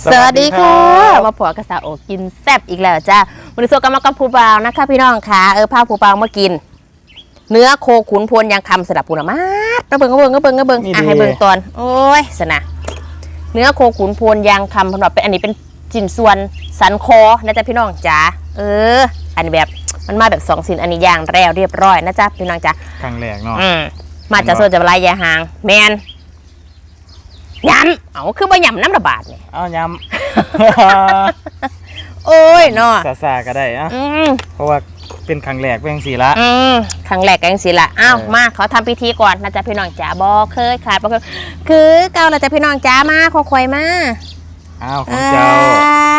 สวัสดีค่ะ มาผัวกระสาวโอกินแซ่บอีกแล้วจ้าวันนี้โซกันมากับผู้บ่าวนะคะพี่น้องค่ะ เออพาผู้บ่าวมากิน เนื้อโคขุนพวนยางคำสดับปูนะมาดมาเบิ่งก็เบิ่งก็เบิ่งก็เบิ่งนี่อะดีให้เบิ่งตอน โอ้ยสนะเนื้อโคขุนพวนยางคำสำหรับเป็นอันนี้เป็นชิ้นส่วนสันคอนะจ๊ะพี่น้องจ๋า เออ อันนี้แบบมันมาแบบสองสินอันนี้ย่างแล้วเรียบร้อยนะจ๊ะพี่น้องจ๋าครั้งแรกเนาะอืมมาจากโซนจะลายยาหาง แมน ยำเอาคือบ่ยำน้ำระบาดเนี่ยเอายโอ้ยเนาะำซาซาๆก็ได้อะอืมเพราะว่าเป็นครั้งแรกเป็นสีละอืมครั้งแรกกันสิละอ้าวเออมาเขาทำพิธีก่อนนะจ๊ะพี่น้องจ๋าบอเคยขาดบอเคยคือเก่าเราจะพี่น้องจ๋ามาคอควายมาอ้าวของเจ้า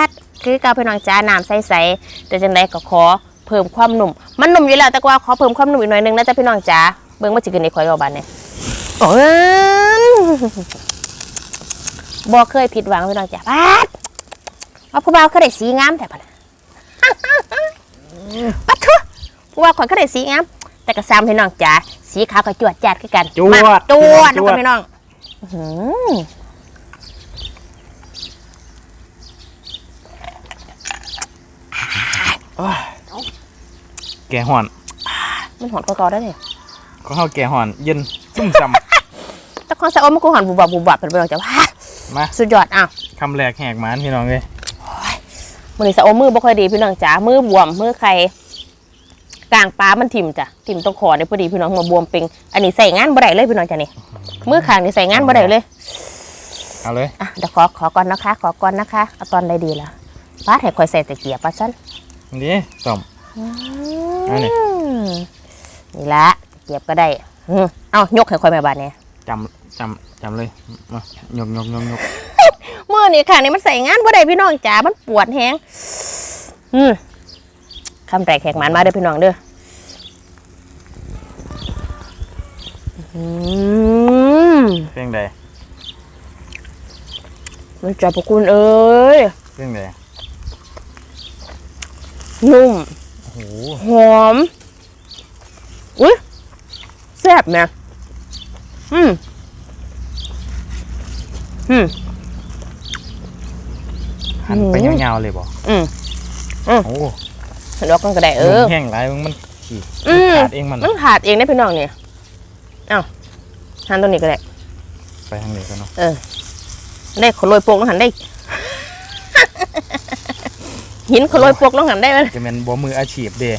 ดคือเก่าพี่น้องจ๋าน้ำใสๆแต่จังไดก็ขอเพิ่มความหนุ่ม มันหนุ่มอยู่แล้วแต่ว่าขอเพิ่มความหนุ่มอีกหน่อยนึงนะจ๊ะพี่น้องจ๋าเบิ่งว่าจะกินในควายบอบานเนี่ยโอ้ย บอเคยผิดหวังพี่น้องจ๋าปาดว่าผู้บ่าวเขาได้สีงามแต่ปะนะปัดเถอะผู้บ่าวข่อยเขาได้สีงาม แต่กระซามพี่น้องจ๋าสีขาวกับจวดจัดคือกันจวดมาจวดจนะวดพี่น้องอื้อหือแก่ห่อนมันหอนกว่าเก่าได้เนี่ยก็เข้าแก่ห่อนเย็นซุ่มซแต่ของสะอมมันกูหอนบุบบับบุบบับเป็นพี่น้องจ๋าว้าำ มาสุดยอดอ้าวคำแรกแหกหมานพี่น้องเลยมือนี้สะอมมือบ่ค่อยดีพี่น้องจ๋ามือบวมมือใครกลางปลามันถิ่มจ้ะถิ่มตรงคอเนี่ยพอดีพี่น้องมาบวมเป็นอันนี้ใส่งานบ่ได้เลยพี่น้องจ๋านี่มือข้างนี่ใส่งานบ่ได้เลยเอาเลยอะเดี๋ยวขอขอก่อนนะคะ ขอก่อนนะคะเอาตอนใดดีล่ะป้าให้คอยใส่ตะเกียบป้าสั้นนี่ต้อมอันนี้มนี่ละเกียบก็ได้อืมเอายกให้คอยแม่บานเนี่ยจำ จำจำเลยมายกยกยกยกมือนี่ค่ะนี่มันใส่งานบ่ได้พี่น้องจ๋ามันปวดแฮงอืมคำแตกแขกหมันมาเด้อพี่น้องเด้ออืมเรื่องใดมันจับพวกคุณเอ้ยเรื่องใดนุ่มโอ้โหหอมอุ้ยแซ่บนะอืม อืม หันไปอืมยาวๆเลยบ่อืมโอ้ดอกกันก็ได้เออลมแห้งหลายมึงมันขี่อืม ขาดเองมันมันขาดเองได้พี่น้องเนี่ยเอ้าหันตรงนี้ก็ได้ ไปทางนี้กันเนาะเออ ได้ขโลยโปกแล้วหันได้ หินขโลยโปกแล้วหันได้ไหมจะเป็นบ่มืออาชีพเด้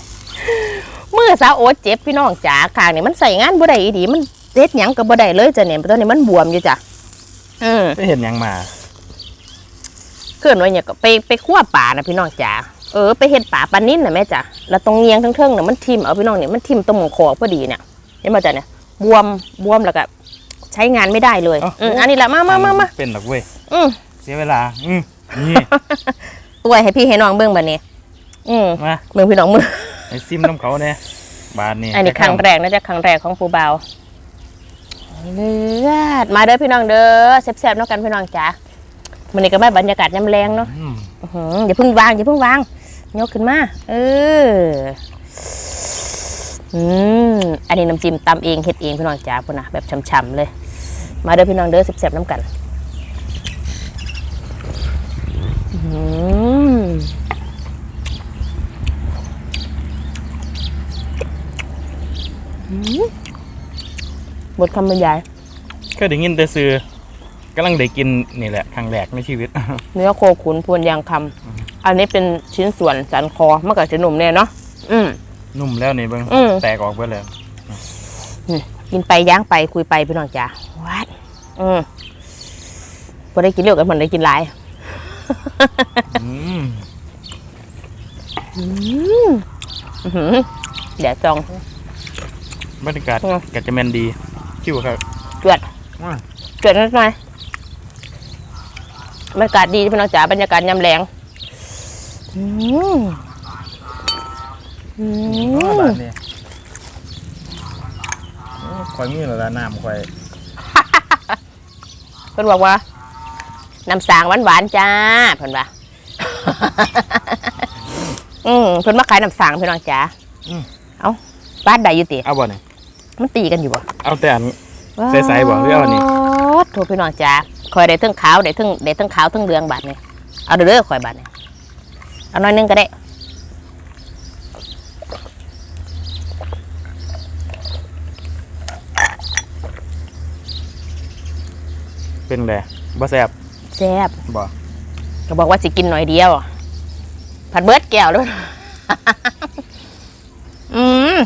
มือสาวโอ๊ตเจ็บพี่น้องจ๋าขางนี่มันใส่งานบ่ได้อีดี มันเด็ดหยังก็บ่ได้เลยจ้ะเนี่ยตอนนี้มันบวมอยู่จ้ะ อืมไปเห็นหยังมาเกินไว้เนี่ยก็ไปไปคั่วป่านะพี่น้องจ๋าเออไปเห็ดป่าปลานิ่นนะแม่จ๋าแล้วตรงเงียงทั้งเทิงเนี่ยมันทิ่มเอาพี่น้องเนี่ยมันทิ่มตรงหมองคอพอดีเนี่ยเห็นไหมจ๊ะเนี่ยบวมบวมแล้วก็ใช้งานไม่ได้เลยอืมอันนี้แหละมามามามาเป็นหรอกเว้ยอืมเสียเวลา อืมนี่อวยให้พี่ให้น้องเบิ่งบัดนี้ อืมมาเบิ่งพี่น้องมือไอซิมน้ำเขาเนี่ยบาทนี่อันนี้ครั้งแรกนะจ๊ะครั้งแรกของปูเบา เลือดมาเด้อพี่น้องเด้อแซ่บๆเนาะกันพี่น้องจ๋ามันนี้ก็ไม่บรรยากาศยำแรงเนาะอืมอื้อหืออย่าเพิ่งวางอย่าเพิ่งวางยกขึ้นมาเอออืมอันนี้น้ำจิ้มตำเองเฮ็ดเองพี่น้องจ๋าพุ่นนะแบบช่ำๆเลย มาเด้อพี่น้องเด้อแซ่บๆน้ำกันอืมอืม บทคำบรรยายก็ได้ยินแต่ซื้อกำลังได้กินนี่แหละครั้งแรกในชีวิต เนื้อโคขุนพวนยางคำอันนี้เป็นชิ้นส่วนสันคอมันก็จะหนุ่มเนี่ยเนาะอืม นุ่มแล้วนี่เบิ่งอืม แตกออกไปเลยกินไปย่างไปคุยไปพี่น้องจ๋าวัดอืมพอได้กินเร็วกันเหมือนได้กินหลาย อืมอื้อหือเดี๋ยวจอง บรรยากาศอืม กัจจะแมนดี คิวครับจวดอืมจวดนิดหน่อยบรรยากาศดีพี่น้องจ๋าบรรยากาศยำแรงอืมอือ๋อม บาทนี่อืมข่อยมีแล้วล่ะน้ำข่อยเพิ่นบอกว่าน้ำสางหวานๆจ้าเพิ่นว่า อืมเพิ่นมาขายน้ำสางพี่น้องจ๋าอืมเอ้าบ้านใดอยู่ติเอาบ่นี่ มันตีกันอยู่บ่เอาแต่อันใส่ๆบ่หรือเอาอันนี้โถูกพี่น้องจ๋าคอยได้เทั้งขาวได้เทั้งได้เทั้งขาวเทั้งเหลืองบาดนี่เอาเด้อคอยบาดนี่เอาน้อยหนึงก็ได้เป็นไงบ่แซ่บแซ่บบ่ก็บอกว่าสิกินหน่อยเดียว ผัดเบิร์ดแก้วด้วย อืม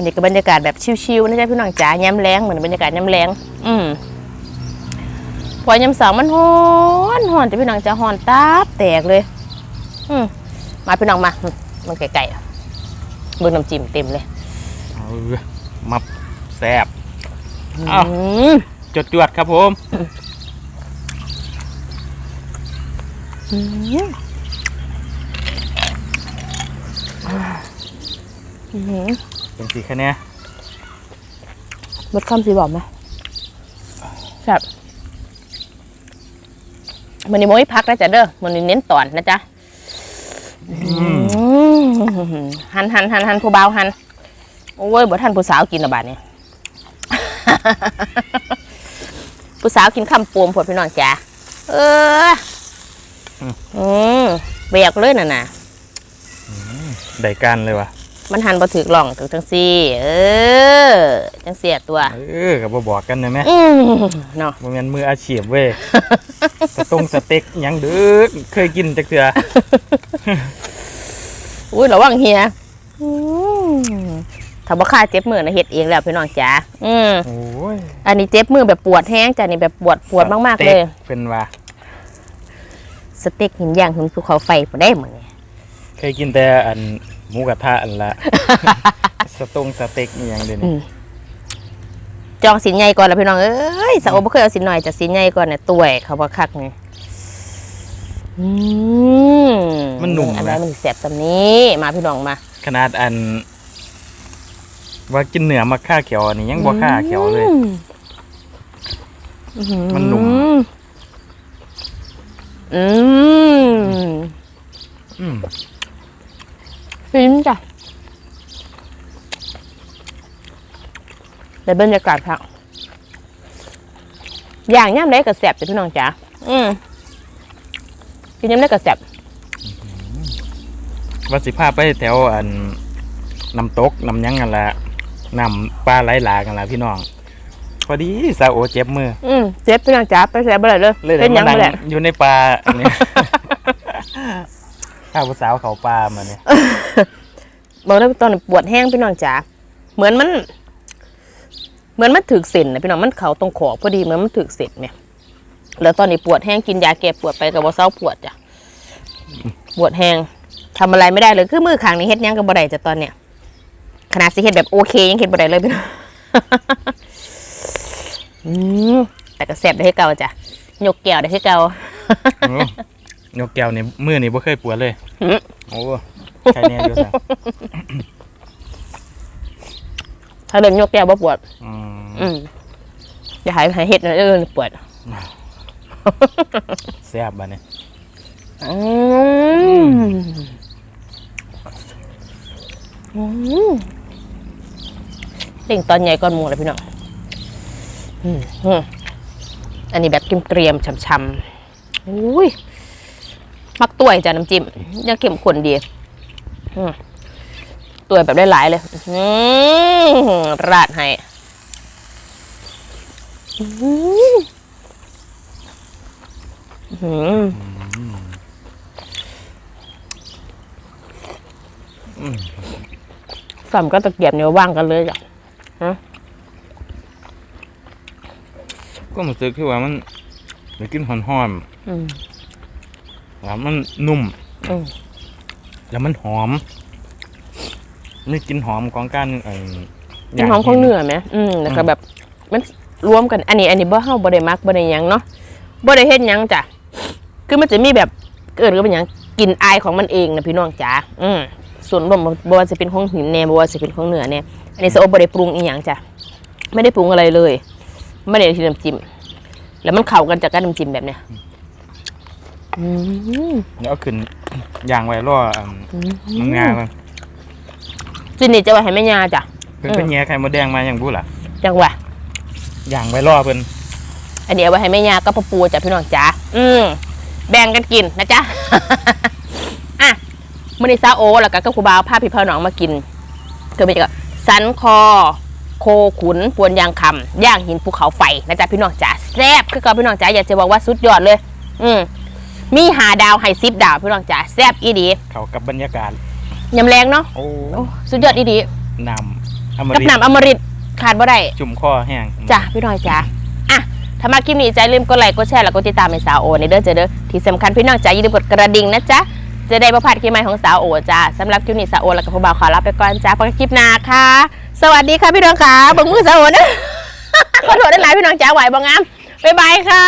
วันนี้ก็บรรยากาศแบบชิวๆนะจ๊ะพี่น้องจ๋าย้ำแรงเหมือนบรรยากาศย้ำแรงอืมพอยำสองมันฮ้อนฮ้อนแต่พี่น้องจะฮ้อนตาบแตกเลย อืมมาพี่น้องมาอืมมันไก่ๆเบิ่งน้ำจิ้มเต็มเลยเอามับแซ่บอ้าวอืมจดจวดครับผมอืมอืม เป็นสีคะแนนลดคำสีบอกไหมครับมันนี่โมยพักนะจ๊ะเด้อมันนี่เน้นตอนนะจ๊ะอืมอืมหันหันหันหันผู้เบาวหันโอ้ยบ่ท่านผู้สาวกินละบาดนี่ผู้สาวกินคำปวมผดพี่น้องจ๋าเอออืมเบียกเลยน่ะนะได้การเลยว่ะ มันหันบ่ถือหล่องถึงจังซี่ เออ จังเสียตัว เออกับบ่บอกกันนะแม่อืมเนาะบ่แม่นมืออาชีพเว้ยสตงสเต็กหยังเด้อเคยกินจักเทื่ออุ้ยระวังเฮียอืมถ้าบ่ค่าเจ็บมือนะเฮ็ดเองแล้วพี่น้องจ๋าอืมโอ้ยอันนี้เจ็บมือแบบปวดแห้งจ้ะนี่แบบปวดปวดมากๆเลยสต็เป็นว่าสเต็กหินย่างหินภูเขาไฟบ่ได้เหมือนเคยกินแต่อัน หมูกระทะอันละ สตงสเต็กอีหยังเด้อืนี่มจองสินใหญ่ก่อนแล้วพี่น้องเอ้ยสาวโอบ่เคยเอาสินหน่อยจะสินใหญ่ก่อนเนี่ยตัวยเขาบ่คักไงอืมมันหนุ่มอันไหนนะ มันแสบตำนี้มาพี่น้องมาขนาดอัน ว่ากินเนื้อมาค่าเขียวอันนี้ยังบ่ค่าเขียวเลย อืมมันหนุ่ม อืม อืม ฟินจ้ะในบรรยากาศค่ะอย่างย่ำได้กระแสบจ้ะพี่น้องจ๋าอืมกินย่ำได้กระแสบว่าสิพาไปแถวอันน้ำตกน้ำหยังกันละน้ำปลาไหลหลากกันละพี่น้องพอดีสาวโอเจ็บมือ อืมเจ็บพี่น้องจ๋าไปแสบบ่ได้เลยเลยเป็นหยังมาบ่นั่ได้งอยู่ในปลาอันนี้ ข้าวผู้สาวเขาปลามาเนี่ยบอกได้ตอนนี้ปวดแห้งพี่น้องจ๋าเหมือนมัน เหมือนมันถึกเส้นนะพี่น้องมันเขาตรงขอบพอดีเหมือนมันถึกเส้นเนี่ยแล้วตอนนี้ปวดแห้งกินยาแก้ปวดไปกับว่าเศร้าปวดจ้ะปวดแห้งทำอะไรไม่ได้เลยคือมือข้างนี้เฮ็ดหยังกับบ่ได้จ้ะตอนเนี้ยขนาดสิเฮ็ดแบบโอเคยังเฮ็ดบ่ได้เลยพี่น้องอืมแต่ก็แสบได้ให้เก่าจ้ะยกแก้วได้ให้เก่า โอ้ยกแก้วนี่มือนี่บ่เคยปวดเลยหืมโอ้ใครเนี่ยอยู่ซะถ้าเดินยกแก้วบ่ปวด อืมอืมอย่าหายหายเห็ดนะเออปวดแซ่บบัดนี้อืมอืมเต่งตอนใหญ่ก่อนหมูเลยพี่น้องอืมอืมอันนี้แบบเกรียมๆช่ำๆอุ้ย มักตัวยจ้ะน้ำจิ้มยังเข้มข้นดีตัวยแบบได้หลายเลยราดให้สามก็ตะเกียบเนี่ยว่างกันเลยจ้ะก็รู้สึกที่ว่ามันได้กินหอนอืมๆ ล้วมันนุ่มอืมแล้วมันหอมนี่กลินหอมของการเอ่อกินหอมของเนื้อไหมอืมแล้วก็แบบมันรวมกัน อันนี้ อันนี้บ่เฮาบ่ได้มักบ่ได้หยังเนาะบ่ได้เฮ็ดหยังจ้ะคือมันจะมีแบบเกิดก็เป็นหยังกลิ่นอายของมันเองนะพี่น้องจ๋าอืมส่วนรวมบ่ว่าจะเป็นของหินแน่บ่ว่าจะเป็นของเนื้อแน่อันนี้สะโอบบ่ได้ปรุงอีหยังจ้ะไม่ได้ปรุงอะไรเลย ไม่ได้ที่น้ำจิ้มแล้วมันเข้ากันจากการน้ำจิ้มแบบเนี้ย อืมเดี๋ยวเอาขึ้นย่างไว้รออ่ามันงามันจินนี่จะไว้ให้แม่ยาจ้ะเพิ่นเป็นแง่ไข่มดแดงมาอย่างบู้ล่ะจังหวะอย่างไว้รอเพิ่นอันนี้เอาไว้ให้แม่ยากับพ่อปูจ้ะพี่น้องจ๋าอืมแบ่งกันกินนะจ๊ะอะมื่อนี้ซาโอแล้วก็กับครูบาวพาพี่พ่อน้องมากินก็เป็นก็สันคอโคขุนปวนยางคำย่างหินภูเขาไฟนะจ๊ะพี่น้องจ๋าแซ่บคือกับพี่น้องจ๋าอยากจะบอกว่าสุดยอดเลย อืม มีหาดาวให้ซิบดาวพี่น้องจ๋าแซ่บอีดีเขากับบรรยากาศยำแรงเนาะโอ้โอ้สุดยอดอีดีน้ำอมกับฤตน้ำอมฤตขาดบ่ได้จุ่มคอแห้งจ้ะพี่น้อยจ้ะอะถ้ามาคลิปนี้ใจลืมกดไลค์กดแชร์แล้วก็ติดตามให้สาวโอในเด้อเจอเด้อที่สำคัญพี่น้องจ้ะอย่าลืมกดกระดิ่งนะจ๊ะจะได้ประพลาดคลิปใหม่ของสาวโอจ้าสำหรับคลิปนี้สาวโอแล้วก็ผู้บ่าวขอลาไปก่อนจ้าพบกันคลิปหน้าค่ะ สวัสดีค่ะพี่น้องค่ะเบิ่งมือสาวโอนะ ขอโทษได้หลายพี่น้องจ้าไหวบ่งามบ๊ายบายค่ะ